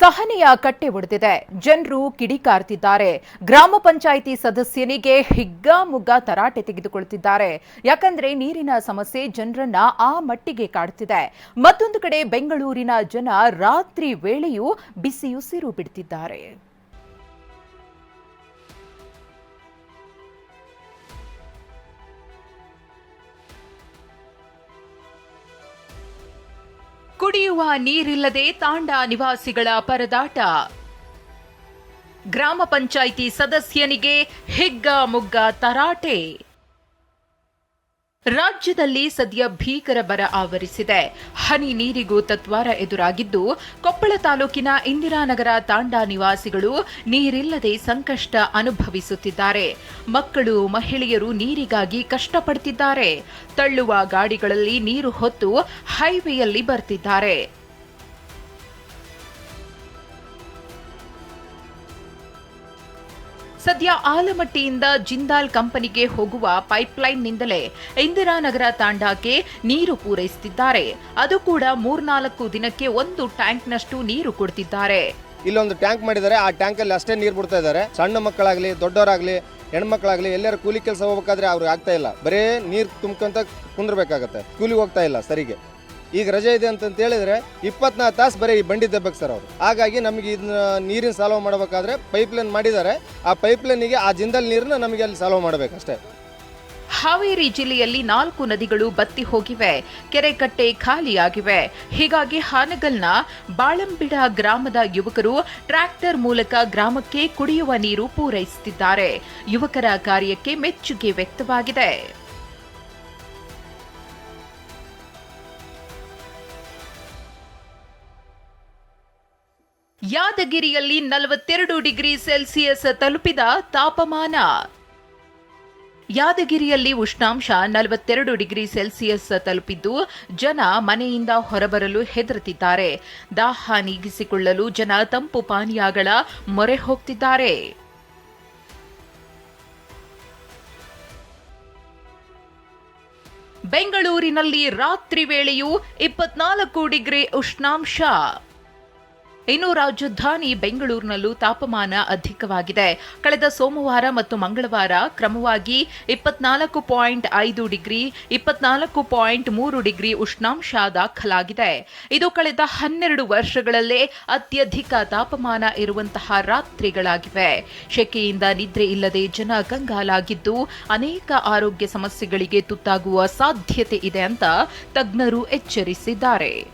ಸಹನೆಯ ಕಟ್ಟೆ ಒಡೆದಿದೆ. ಜನರು ಕಿಡಿಕಾರ್ತಿದ್ದಾರೆ. ಗ್ರಾಮ ಪಂಚಾಯಿತಿ ಸದಸ್ಯನಿಗೆ ಹಿಗ್ಗಾಮುಗ್ಗ ತರಾಟೆ ತೆಗೆದುಕೊಳ್ಳುತ್ತಿದ್ದಾರೆ. ಯಾಕಂದ್ರೆ ನೀರಿನ ಸಮಸ್ಯೆ ಜನರನ್ನ ಆ ಮಟ್ಟಿಗೆ ಕಾಡುತ್ತಿದೆ ಮತ್ತೊಂದು ಕಡೆ ಬೆಂಗಳೂರಿನ ಜನ ರಾತ್ರಿ ವೇಳೆಯೂ ಬಿಸಿಯುಸಿರು ಬಿಡುತ್ತಿದ್ದಾರೆ ಕುಡಿಯುವ ನೀರಿಲ್ಲದೆ ತಾಂಡ ನಿವಾಸಿಗಳ ಪರದಾಟ. ಗ್ರಾಮ ಪಂಚಾಯಿತಿ ಸದಸ್ಯನಿಗೆ ಹಿಗ್ಗ ಮುಗ್ಗ ತರಾಟೆ. ರಾಜ್ಯದಲ್ಲಿ ಸದ್ಯ ಭೀಕರ ಬರ ಆವರಿಸಿದೆ. ಹನಿ ನೀರಿಗೂ ತತ್ವಾರ ಎದುರಾಗಿದ್ದು, ಕೊಪ್ಪಳ ತಾಲೂಕಿನ ಇಂದಿರಾನಗರ ತಾಂಡಾ ನಿವಾಸಿಗಳು ನೀರಿಲ್ಲದೆ ಸಂಕಷ್ಟ ಅನುಭವಿಸುತ್ತಿದ್ದಾರೆ. ಮಕ್ಕಳು, ಮಹಿಳೆಯರು ನೀರಿಗಾಗಿ ಕಷ್ಟಪಡುತ್ತಿದ್ದಾರೆ ತಳ್ಳುವ ಗಾಡಿಗಳಲ್ಲಿ ನೀರು ಹೊತ್ತು ಹೈವೇಯಲ್ಲಿ ಬರ್ತಿದ್ದಾರೆ. ಸದ್ಯ ಆಲಮಟ್ಟಿಯಿಂದ ಜಿಂದಾಲ್ ಕಂಪನಿಗೆ ಹೋಗುವ ಪೈಪ್ಲೈನ್ನಿಂದಲೇ ಇಂದಿರಾನಗರ ತಾಂಡಾಕ್ಕೆ ನೀರು ಪೂರೈಸುತ್ತಿದ್ದಾರೆ. ಅದು ಕೂಡ ಮೂರ್ನಾಲ್ಕು ದಿನಕ್ಕೆ ಒಂದು ಟ್ಯಾಂಕ್ನಷ್ಟು ನೀರು ಕೊಡ್ತಿದ್ದಾರೆ. ಇಲ್ಲೊಂದು ಟ್ಯಾಂಕ್ ಮಾಡಿದ್ದಾರೆ. ಆ ಟ್ಯಾಂಕಲ್ಲಿ ಅಷ್ಟೇ ನೀರು ಬಿಡ್ತಾ ಇದ್ದಾರೆ. ಸಣ್ಣ ಮಕ್ಕಳಾಗಲಿ, ದೊಡ್ಡವರಾಗಲಿ, ಹೆಣ್ಮಕ್ಳಾಗಲಿ, ಎಲ್ಲರೂ ಕೂಲಿ ಕೆಲಸ ಹೋಗ್ಬೇಕಾದ್ರೆ ಅವ್ರಿಗೆ ಆಗ್ತಾ ಇಲ್ಲ. ಬರೇ ನೀರು ತುಂಬ್ಕೊಂತ ಕುಂದ್ರಬೇಕಾಗತ್ತೆ. ಕೂಲಿ ಹೋಗ್ತಾ ಇಲ್ಲ ಸರಿಗೆ. ಈಗ ರಜೆ ಇದೆ ಅಂತ ಹೇಳಿದ್ರೆ ಇಪ್ಪತ್ನಾಲ್ಕು ತಾಸು ಬರೀ ಬಂಡಿ ದಬ್ಬಕ್ಕೆ ಸರ್ ಅವರು. ಹಾಗಾಗಿ ನಮಗೆ ಇದನ್ನ ನೀರಿನ ಸಾಲ್ವ್ ಮಾಡಬೇಕಾದ್ರೆ ಪೈಪ್ಲೈನ್ ಮಾಡಿದ್ದಾರೆ. ಆ ಪೈಪ್ಲೈನಿಗೆ ಆ ಜಿಂದಲ್ ನೀರನ್ನ ನಮಗೆ ಅಲ್ಲಿ ಸಾಲ್ವ್ ಮಾಡಬೇಕಷ್ಟೇ. ಹಾವೇರಿ ಜಿಲ್ಲೆಯಲ್ಲಿ ನಾಲ್ಕು ನದಿಗಳು ಬತ್ತಿ ಹೋಗಿವೆ. ಕೆರೆಕಟ್ಟೆ ಖಾಲಿಯಾಗಿವೆ. ಹೀಗಾಗಿ ಹಾನಗಲ್ನ ಬಾಳಂಬಿಡ ಗ್ರಾಮದ ಯುವಕರು ಟ್ರ್ಯಾಕ್ಟರ್ ಮೂಲಕ ಗ್ರಾಮಕ್ಕೆ ಕುಡಿಯುವ ನೀರು ಪೂರೈಸುತ್ತಿದ್ದಾರೆ. ಯುವಕರ ಕಾರ್ಯಕ್ಕೆ ಮೆಚ್ಚುಗೆ ವ್ಯಕ್ತವಾಗಿದೆ. ಯಾದಗಿರಿಯಲ್ಲಿ ನಲವತ್ತೆರಡು ಡಿಗ್ರಿ ಸೆಲ್ಸಿಯಸ್ ತಲುಪಿದ ತಾಪಮಾನ. ಯಾದಗಿರಿಯಲ್ಲಿ ಉಷ್ಣಾಂಶ ನಲವತ್ತೆರಡು ಡಿಗ್ರಿ ಸೆಲ್ಸಿಯಸ್ ತಲುಪಿದ್ದು, ಜನ ಮನೆಯಿಂದ ಹೊರಬರಲು ಹೆದರುತ್ತಿದ್ದಾರೆ. ದಾಹ ನೀಗಿಸಿಕೊಳ್ಳಲು ಜನ ತಂಪು ಪಾನೀಯಗಳ ಮೊರೆ ಹೋಗ್ತಿದ್ದಾರೆ. ಬೆಂಗಳೂರಿನಲ್ಲಿ ರಾತ್ರಿ ವೇಳೆಯೂ ಇಪ್ಪತ್ನಾಲ್ಕು ಡಿಗ್ರಿ ಉಷ್ಣಾಂಶ. ಇನ್ನು ರಾಜಧಾನಿ ಬೆಂಗಳೂರಿನಲ್ಲೂ ತಾಪಮಾನ ಅಧಿಕವಾಗಿದೆ. ಕಳೆದ ಸೋಮವಾರ ಮತ್ತು ಮಂಗಳವಾರ ಕ್ರಮವಾಗಿ ಇಪ್ಪತ್ನಾಲ್ಕು ಪಾಯಿಂಟ್ ಐದು ಡಿಗ್ರಿ, ಇಪ್ಪತ್ನಾಲ್ಕು ಪಾಯಿಂಟ್ ಮೂರು ಡಿಗ್ರಿ ಉಷ್ಣಾಂಶ ದಾಖಲಾಗಿದೆ. ಇದು ಕಳೆದ ಹನ್ನೆರಡು ವರ್ಷಗಳಲ್ಲೇ ಅತ್ಯಧಿಕ ತಾಪಮಾನ ಇರುವಂತಹ ರಾತ್ರಿಗಳಾಗಿವೆ. ಶೆಕೆಯಿಂದ ನಿದ್ರೆ ಇಲ್ಲದೆ ಜನ ಕಂಗಾಲಾಗಿದ್ದು ಅನೇಕ ಆರೋಗ್ಯ ಸಮಸ್ಯೆಗಳಿಗೆ ತುತ್ತಾಗುವ ಸಾಧ್ಯತೆ ಇದೆ ಅಂತ ತಜ್ಞರು ಎಚ್ಚರಿಸಿದ್ದಾರೆ.